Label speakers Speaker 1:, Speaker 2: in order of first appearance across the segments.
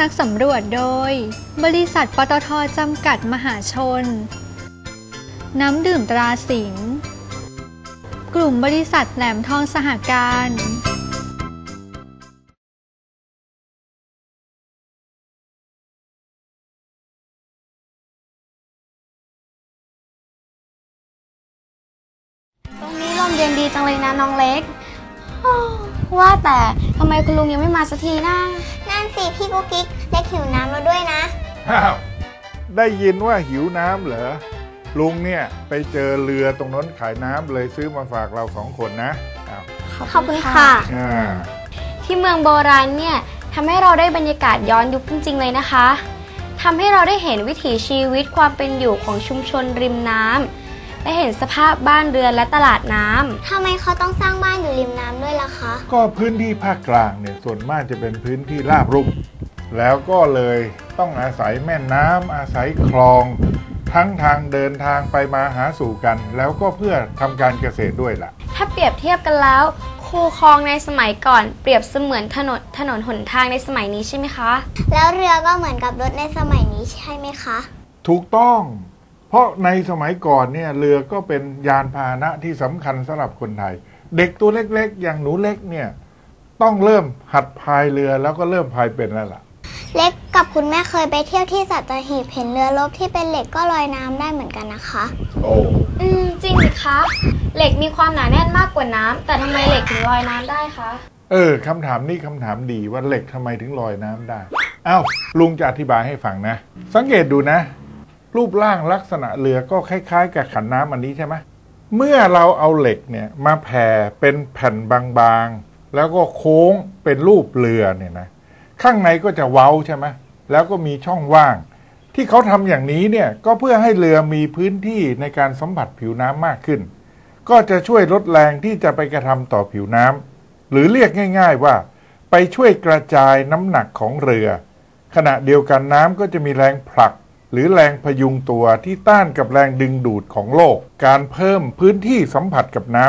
Speaker 1: นักสำรวจโดย บริษัทปตทจำกัดมหาชน น้ำดื่มตราสิงห์กลุ่มบริษัทแหลมทองสหการ
Speaker 2: ตรงนี้ลมเย็นดีจังเลยนะน้องเล็กวว่าแต่ทำไมคุณลุงยังไม่มาสักทีนะ
Speaker 3: นั่นสิพี่กุ๊กกิ๊กเล็กหิวน้ำแล้วด้วยนะ
Speaker 4: อ้าวได้ยินว่าหิวน้ำเหรอ ลุงเนี่ยไปเจอเรือตรงนั้นขายน้ำเลยซื้อมาฝากเราสองคนนะอ้าว
Speaker 2: ขอบคุณค่ะ
Speaker 4: อ่า
Speaker 2: ที่เมืองโบราณเนี่ยทำให้เราได้บรรยากาศย้อนยุคจริง ๆ เลยนะคะทำให้เราได้เห็นวิถีชีวิตความเป็นอยู่ของชุมชนริมน้ำ และเห็นสภาพบ้านเรือนและตลาดน้ำ
Speaker 3: ทำไมเขาต้องสร้างบ้านอยู่ริมน้ำด้วยล่ะคะ
Speaker 4: ก็พื้นที่ภาคกลางเนี่ยส่วนมากจะเป็นพื้นที่ราบรุ่ม แล้วก็เลยต้องอาศัยแม่น้ำอาศัยคลอง ทั้งทางเดินทางไปมาหาสู่กัน แล้วก็เพื่อทำการเกษตรด้วยล่ะ
Speaker 2: ถ้าเปรียบเทียบกันแล้ว คูคลองในสมัยก่อน เปรียบเสมือนถนนถนนหนทางในสมัยนี้ใช่ไหมคะ
Speaker 3: แล้วเรือก็เหมือนกับรถในสมัยนี้ใช่ไหมคะ
Speaker 4: ถูกต้อง เพราะในสมัยก่อนเนี่ยเรือก็เป็นยานพาหนะที่สำคัญสำหรับคนไทย เด็กตัวเล็กๆ อย่างหนูเล็กเนี่ยต้องเริ่มหัดพายเรือแล้วก็เริ่มพายเป็นแล้วล่ะ
Speaker 3: เล็กกับคุณแม่เคยไปเที่ยวที่สัตหีบเห็นเรือรบที่เป็นเหล็กก็ลอยน้ำได้เหมือนกันนะคะ
Speaker 4: โอ้
Speaker 2: อืมจริงสิคะเหล็กมีความหนาแน่นมากกว่าน้ำแต่ทำไมเหล็กถึงลอยน้ำได้คะ
Speaker 4: เออคำถามนี้คำถามดีว่าเหล็กทำไมถึงลอยน้ำได้อ้าวลุงจะอธิบายให้ฟังนะ สังเกตดูนะ รูปร่างลักษณะเรือก็คล้าย ๆ กับขันน้ำอันนี้ใช่ไหมเมื่อเราเอาเหล็กเนี่ยมาแผ่เป็นแผ่นบางๆ แล้วก็โค้งเป็นรูปเรือเนี่ยนะข้างในก็จะเว้าใช่ไหมแล้วก็มีช่องว่าง ที่เขาทำอย่างนี้เนี่ยก็เพื่อให้เรือมีพื้นที่ในการสัมผัสผิวน้ำมากขึ้น ก็จะช่วยลดแรงที่จะไปกระทำต่อผิวน้ำหรือเรียกง่าย ๆว่า ไปช่วยกระจายน้ำหนักของเรือ ขณะเดียวกันน้ำก็จะมีแรงผลัก หรือแรงพยุงตัวที่ต้านกับแรงดึงดูดของโลก การเพิ่มพื้นที่สัมผัสกับน้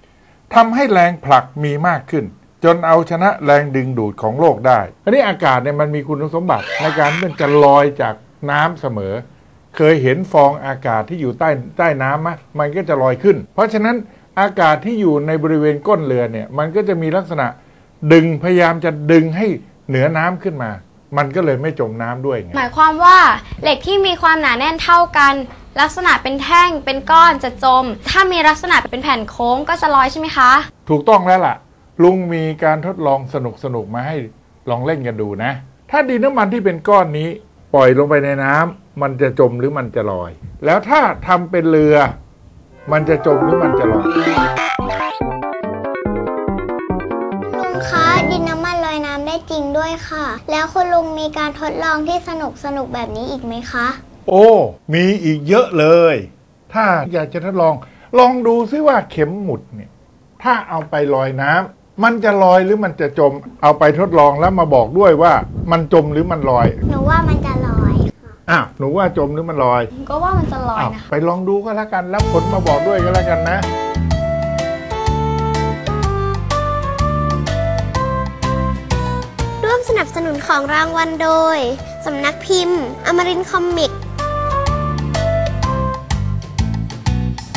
Speaker 4: ำทำให้แรงผลักมีมากขึ้น จนเอาชนะแรงดึงดูดของโลกได้อันนี้อากาศเนี่ยมันมีคุณสมบัติในการมันจะลอยจากน้ำเสมอ เคยเห็นฟองอากาศที่อยู่ใต้ใต้น้ำไหมมันก็จะลอยขึ้น เพราะฉะนั้นอากาศที่อยู่ในบริเวณก้นเรือเนี่ยมันก็จะมีลักษณะดึงพยายามจะดึงให้เหนือน้ำขึ้นมา มันก็เลยไม่จมน้ำด้วยไง
Speaker 2: หมายความว่าเหล็กที่มีความหนาแน่นเท่ากัน ลักษณะเป็นแท่งเป็นก้อนจะจม ถ้ามีลักษณะเป็นแผ่นโค้งก็จะลอยใช่ไหมคะ
Speaker 4: ถูกต้องแล้วล่ะ ลุงมีการทดลองสนุกๆมาให้ลองเล่นกันดูนะ ถ้าดินน้ำมันที่เป็นก้อนนี้ ปล่อยลงไปในน้ำมันจะจมหรือมันจะลอย แล้วถ้าทำเป็นเรือ มันจะจมหรือมันจะลอย
Speaker 3: จริงด้วยค่ะ แล้วคุณลุงมีการทดลองที่สนุกสนุกๆแบบนี้อีกไหมคะ
Speaker 4: โอ้ มีอีกเยอะเลย ถ้าอยากจะทดลอง ลองดูซิว่าเข็มหมุดเนี่ย ถ้าเอาไปลอยน้ำมันจะลอยหรือมันจะจม เอาไปทดลองแล้วมาบอกด้วยว่า มันจมหรือมันลอย
Speaker 3: หนูว่ามันจะลอย
Speaker 4: อ้าวหนูว่าจมหรือมันลอย
Speaker 2: ก็ว่ามันจะลอย
Speaker 4: อ้าว
Speaker 2: นะคะ
Speaker 4: ไปลองดูก็แล้วกัน แล้วผลมาบอกด้วยก็แล้วกันนะ
Speaker 3: นุนของรางวัลโดย สำนักพิมพ์ อมรินคอมิก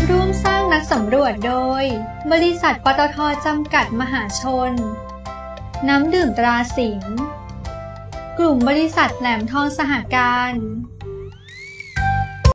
Speaker 1: ร่วมสร้างนักสำรวจโดย บริษัทปตทจำกัดมหาชน น้ำดื่มตราสิง กลุ่มบริษัทแหลมทองสหการ